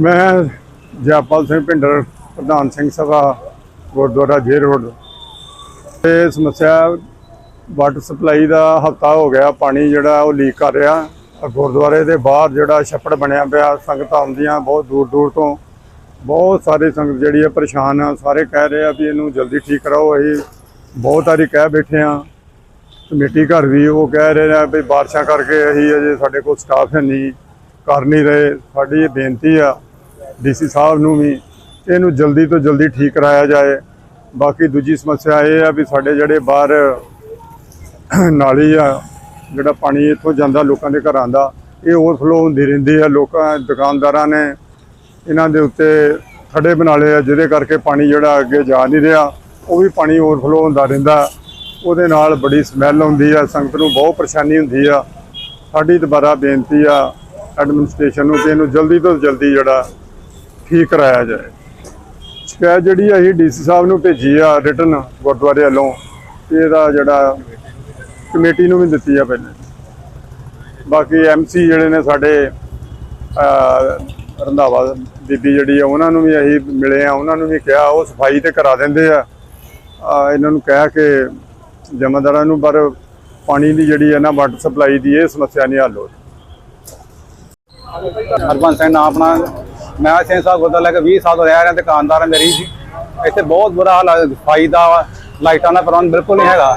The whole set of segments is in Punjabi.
ਮੈਂ ਜੈਪਾਲ ਸਿੰਘ ਭਿੰਡਰ ਪ੍ਰਧਾਨ ਸਿੰਘ ਸਭਾ ਗੁਰਦੁਆਰਾ ਜੇ ਰੋਡ। ਇਹ ਸਮੱਸਿਆ ਵਾਟਰ ਸਪਲਾਈ ਦਾ ਹਫਤਾ ਹੋ ਗਿਆ, ਪਾਣੀ ਜਿਹੜਾ ਉਹ ਲੀਕ ਕਰ ਰਿਹਾ। ਗੁਰਦੁਆਰੇ ਦੇ ਬਾਹਰ ਜਿਹੜਾ ਛੱਪੜ ਬਣਿਆ ਪਿਆ, ਸੰਗਤਾਂ ਆਉਂਦੀਆਂ ਬਹੁਤ ਦੂਰ ਦੂਰ ਤੋਂ। ਬਹੁਤ ਸਾਰੇ ਸੰਗਤ ਜਿਹੜੀ ਹੈ ਪਰੇਸ਼ਾਨ ਆ, ਸਾਰੇ ਕਹਿ ਰਹੇ ਆ ਵੀ ਇਹਨੂੰ ਜਲਦੀ ਠੀਕ ਕਰਾਓ। ਅਸੀਂ ਬਹੁਤ ਵਾਰੀ ਕਹਿ ਬੈਠੇ ਆ। ਕਮੇਟੀ ਘਰ ਵੀ ਉਹ ਕਹਿ ਰਹੇ ਆ ਵੀ ਬਾਰਿਸ਼ਾਂ ਕਰਕੇ ਅਸੀਂ ਅਜੇ ਸਾਡੇ ਕੋਲ ਸਟਾਫ ਹੈ ਨਹੀਂ, ਕਰ ਨਹੀਂ ਰਹੇ। ਸਾਡੀ ਇਹ ਬੇਨਤੀ ਆ ਡੀਸੀ ਸਾਹਿਬ ਨੂੰ ਵੀ ਇਹਨੂੰ ਜਲਦੀ ਤੋਂ ਜਲਦੀ ਠੀਕ ਕਰਾਇਆ ਜਾਏ। ਬਾਕੀ ਦੂਜੀ ਸਮੱਸਿਆ ਇਹ ਆ ਵੀ ਸਾਡੇ ਜਿਹੜੇ ਬਾਹਰ ਨਾਲੀ ਆ, ਜਿਹੜਾ ਪਾਣੀ ਇੱਥੋਂ ਜਾਂਦਾ ਲੋਕਾਂ ਦੇ ਘਰਾਂ ਦਾ, ਇਹ ਓਵਰਫਲੋ ਹੁੰਦੀ ਰਹਿੰਦੀ ਆ। ਲੋਕਾਂ, ਦੁਕਾਨਦਾਰਾਂ ਨੇ ਇਹਨਾਂ ਦੇ ਉੱਤੇ ਖੱਡੇ ਬਣਾ ਲਏ ਆ, ਜਿਹਦੇ ਕਰਕੇ ਪਾਣੀ ਜਿਹੜਾ ਅੱਗੇ ਜਾ ਨਹੀਂ ਰਿਹਾ। ਉਹ ਵੀ ਪਾਣੀ ਓਵਰਫਲੋ ਹੁੰਦਾ ਰਹਿੰਦਾ। ਉਹਦੇ ਨਾਲ ਬੜੀ ਸਮੈਲ ਆਉਂਦੀ ਆ, ਸੰਗਤ ਨੂੰ ਬਹੁਤ ਪਰੇਸ਼ਾਨੀ ਹੁੰਦੀ ਆ। ਸਾਡੀ ਦੁਬਾਰਾ ਬੇਨਤੀ ਆ ਐਡਮਿਨਿਸਟ੍ਰੇਸ਼ਨ ਨੂੰ ਕਿ ਇਹਨੂੰ ਜਲਦੀ ਤੋਂ ਜਲਦੀ ਜਿਹੜਾ ਠੀਕ ਕਰਾਇਆ ਜਾਏ। ਸ਼ਿਕਾਇਤ ਜਿਹੜੀ ਅਸੀਂ ਡੀਸੀ ਸਾਹਿਬ ਨੂੰ ਭੇਜੀ ਆ ਰਿਟਨ ਗੁਰਦੁਆਰੇ ਵੱਲੋਂ, ਇਹਦਾ ਜਿਹੜਾ ਕਮੇਟੀ ਨੂੰ ਵੀ ਦਿੱਤੀ ਆ ਪਹਿਲੇ। ਬਾਕੀ ਐਮਸੀ ਜਿਹੜੇ ਨੇ ਸਾਡੇ ਰੰਧਾਵਾ ਬੀਬੀ ਜਿਹੜੀ ਆ, ਉਹਨਾਂ ਨੂੰ ਵੀ ਅਸੀਂ ਮਿਲੇ ਆ, ਉਹਨਾਂ ਨੂੰ ਵੀ ਕਿਹਾ, ਉਹ ਸਫ਼ਾਈ ਤੇ ਕਰਾ ਦਿੰਦੇ ਆ। ਇਹਨਾਂ ਨੂੰ ਕਹਿ ਕੇ ਜਮਾਦਾਰਾਂ ਨੂੰ, ਪਰ ਪਾਣੀ ਦੀ ਜਿਹੜੀ ਹੈ ਨਾ, ਵਾਟਰ ਸਪਲਾਈ ਦੀ ਇਹ ਸਮੱਸਿਆ ਨਹੀਂ ਹੱਲ ਹੋ ਰਹੀ। ਹਰਬੰਸ ਸਿੰਘ, ਆਪਣਾ ਮੈਂ ਸਿੰਘ ਸਾਹਿਬ ਗੁਰਦੁਆਰਾ ਲੈ ਕੇ 20 ਸਾਲ ਤੋਂ ਰਹਿ ਰਿਹਾ ਦੁਕਾਨਦਾਰ ਮੇਰੀ ਜੀ। ਇੱਥੇ ਬਹੁਤ ਬੁਰਾ ਹਾਲ ਹੈ ਸਫ਼ਾਈ ਦਾ, ਲਾਈਟਾਂ ਦਾ ਪ੍ਰਬੰਧ ਬਿਲਕੁਲ ਨਹੀਂ ਹੈਗਾ।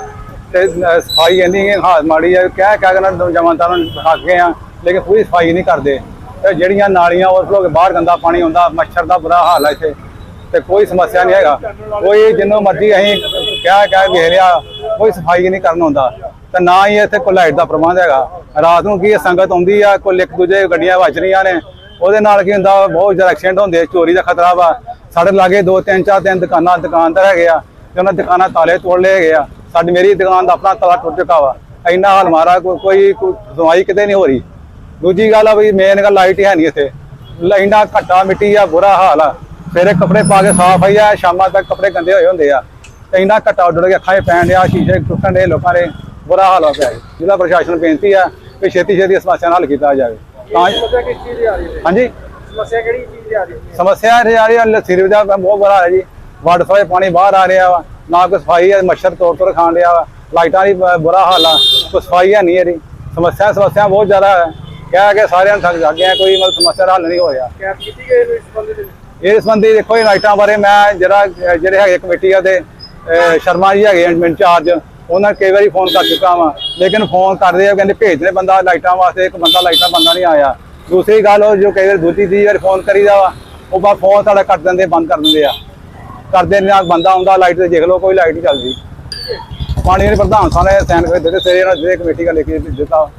ਤੇ ਸਫ਼ਾਈ ਇੰਨੀ ਹਾਲ ਮਾੜੀ ਹੈ ਕਹਿ ਕਹਿ ਕੇ ਨਾ ਜਮਾਨਤਾਂ ਨੂੰ ਹੱਕ ਗਏ ਆ, ਲੇਕਿਨ ਪੂਰੀ ਸਫ਼ਾਈ ਨਹੀਂ ਕਰਦੇ। ਤੇ ਜਿਹੜੀਆਂ ਨਾਲੀਆਂ ਓਵਰਫਲੋ ਕੇ ਬਾਹਰ ਗੰਦਾ ਪਾਣੀ ਆਉਂਦਾ ਮੱਛਰ ਦਾ ਬੁਰਾ ਹਾਲ ਹੈ ਇੱਥੇ। ਤੇ ਕੋਈ ਸਮੱਸਿਆ ਨਹੀਂ ਹੈਗਾ। ਕੋਈ ਜਿੰਨੋਂ ਮਰਜ਼ੀ ਅਸੀਂ ਕਹਿ ਕਹਿ ਵੇਖ ਲਿਆ, ਕੋਈ ਸਫ਼ਾਈ ਨਹੀਂ ਕਰਨ ਹੁੰਦਾ। ਤੇ ਨਾ ਹੀ ਇੱਥੇ ਕੋਈ ਲਾਈਟ ਦਾ ਪ੍ਰਬੰਧ ਹੈਗਾ। ਰਾਤ ਨੂੰ ਕੀ ਸੰਗਤ ਆਉਂਦੀ ਆ, ਕੋਈ ਇੱਕ ਦੂਜੇ ਗੱਡੀਆਂ ਵੱਜ ਰਹੀਆਂ ਨੇ ਉਹਦੇ ਨਾਲ ਕੀ ਹੁੰਦਾ ਬਹੁਤ ਜ਼ਿਆਦਾ ਐਕਸੀਡੈਂਟ ਹੁੰਦੇ ਆ, ਚੋਰੀ ਦਾ ਖਤਰਾ ਵਾ। ਸਾਡੇ ਲਾਗੇ ਦੋ ਤਿੰਨ ਚਾਰ ਤਿੰਨ ਦੁਕਾਨਾਂ ਦੁਕਾਨਦਾਰ ਹੈਗੇ ਆ ਤੇ ਉਹਨਾਂ ਦੁਕਾਨਾਂ ਤਾਲੇ ਤੋੜ ਲਏ ਹੈਗੇ ਆ। ਸਾਡੀ ਮੇਰੀ ਦੁਕਾਨ ਦਾ ਆਪਣਾ ਤਾਲਾ ਟੁੱਟ ਚੁੱਕਾ ਵਾ। ਇੰਨਾ ਹਾਲ ਮਾਰਾ ਕੋਈ ਸੁਣਵਾਈ ਕਿਤੇ ਨਹੀਂ ਹੋ ਰਹੀ। ਦੂਜੀ ਗੱਲ ਆ ਵੀ ਮੇਨ ਗੱਲ ਲਾਈਟ ਹੈ ਨਹੀਂ ਇੱਥੇ। ਲਾਈਨਾਂ ਘੱਟਾ ਮਿੱਟੀ ਆ ਬੁਰਾ ਹਾਲ ਆ। ਸਵੇਰੇ ਕੱਪੜੇ ਪਾ ਕੇ ਸਾਫ਼ ਆਈ ਆ ਸ਼ਾਮਾਂ ਤੱਕ ਕੱਪੜੇ ਗੰਦੇ ਹੋਏ ਹੁੰਦੇ ਆ। ਤੇ ਇੰਨਾ ਘੱਟਾ ਉੱਡ ਕੇ ਅੱਖਾਂ 'ਚ ਪੈਣ ਡਿਆ ਸ਼ੀਸ਼ੇ ਟੁੱਟਣ ਦੇ ਲੋਕਾਂ ਦੇ। ਬੁਰਾ ਹਾਲ ਹੋ ਪਿਆ ਜ਼ਿਲ੍ਹਾ ਪ੍ਰਸ਼ਾਸਨ ਨੂੰ ਬੇਨਤੀ ਆ ਕਿ ਛੇਤੀ ਛੇਤੀ ਇਸ ਸਮੱਸਿਆ ਨਾਲ ਹੱਲ ਕੀਤਾ ਜਾਵੇ। ਤਾਂ ਸਮੱਸਿਆ ਕਿਸ ਚੀਜ਼ ਦੀ ਆ ਰਹੀ ਹੈ ਹਾਂਜੀ? ਸਮੱਸਿਆ ਕਿਹੜੀ ਚੀਜ਼ ਦੀ ਆ ਰਹੀ ਹੈ? ਸਮੱਸਿਆ ਇਹ ਆ ਰਹੀ ਹੈ ਸਿਰ ਦਾ ਬਹੁਤ ਹਾਲ ਹੈ ਜੀ। ਵਾਟਰ ਸਪਲਾਈ ਪਾਣੀ ਬਾਹਰ ਆ ਰਿਹਾ ਵਾ ਨਾ ਕੋਈ ਸਫ਼ਾਈ ਹੈ ਮੱਛਰ ਤੋੜ ਤੋੜ ਖਾਣ ਰਿਹਾ ਵਾ। ਲਾਈਟਾਂ ਦੀ ਬੁਰਾ ਹਾਲ ਆ ਕੋਈ ਸਫ਼ਾਈ ਹੈ ਨਹੀਂ ਇਹਦੀ। ਸਮੱਸਿਆ ਸਮੱਸਿਆ ਬਹੁਤ ਜ਼ਿਆਦਾ ਹੈ। ਕਹਿ ਕੇ ਸਾਰਿਆਂ ਨੂੰ ਥੱਕ ਜਾਂਦੇ ਆ ਕੋਈ ਮਤਲਬ ਸਮੱਸਿਆ ਦਾ ਹੱਲ ਨਹੀਂ ਹੋ ਰਿਹਾ ਕੈਪ ਕੀਤੀ ਗਈ ਹੈ ਇਸ ਵਿੱਚ? ਇਸ ਸੰਬੰਧੀ ਦੇਖੋ ਇਹ ਲਾਈਟਾਂ ਬਾਰੇ ਮੈਂ ਜਿਹੜਾ ਜਿਹੜੇ ਹੈਗੇ ਕਮੇਟੀ ਆ ਦੇ ਅਹ ਸ਼ਰਮਾ ਜੀ ਹੈਗੇ ਇੰਚਾਰਜ ਉਹਨਾਂ ਕਈ ਵਾਰੀ ਫੋਨ ਕਰ ਚੁੱਕਾ ਵਾਂ, ਲੇਕਿਨ ਫੋਨ ਕਰਦੇ ਆ ਕਹਿੰਦੇ ਭੇਜਦੇ ਬੰਦਾ ਲਾਈਟਾਂ ਵਾਸਤੇ, ਇੱਕ ਬੰਦਾ ਲਾਈਟਾਂ ਬੰਦਾ ਨਹੀਂ ਆਇਆ। ਦੂਸਰੀ ਗੱਲ ਉਹ ਜੋ ਕਈ ਵਾਰ ਦੂਜੀ ਤੀਜੀ ਵਾਰ ਫੋਨ ਕਰੀਦਾ ਵਾ, ਉਹ ਬਾ ਫੋਨ ਸਾਡਾ ਕੱਟ ਦਿੰਦੇ, ਬੰਦ ਕਰ ਦਿੰਦੇ ਆ। ਕਰਦੇ ਨੇ ਬੰਦਾ ਆਉਂਦਾ, ਲਾਈਟ ਤੇ ਦੇਖ ਲਓ, ਕੋਈ ਲਾਈਟ ਨਹੀਂ ਚੱਲਦੀ। ਪਾਣੀ ਦੇ ਪ੍ਰਧਾਨ ਸਾਹਿਬ ਨੇ ਸਾਈਨ ਕਰ ਦਿੱਤੇ ਸਵੇਰੇ ਨਾਲ ਜਿਹੜੇ ਕਮੇਟੀ ਦਾ ਲਿਖ ਦਿੱਤਾ।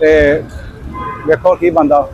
ਤੇ ਵੇਖੋ ਕੀ ਬੰਦਾ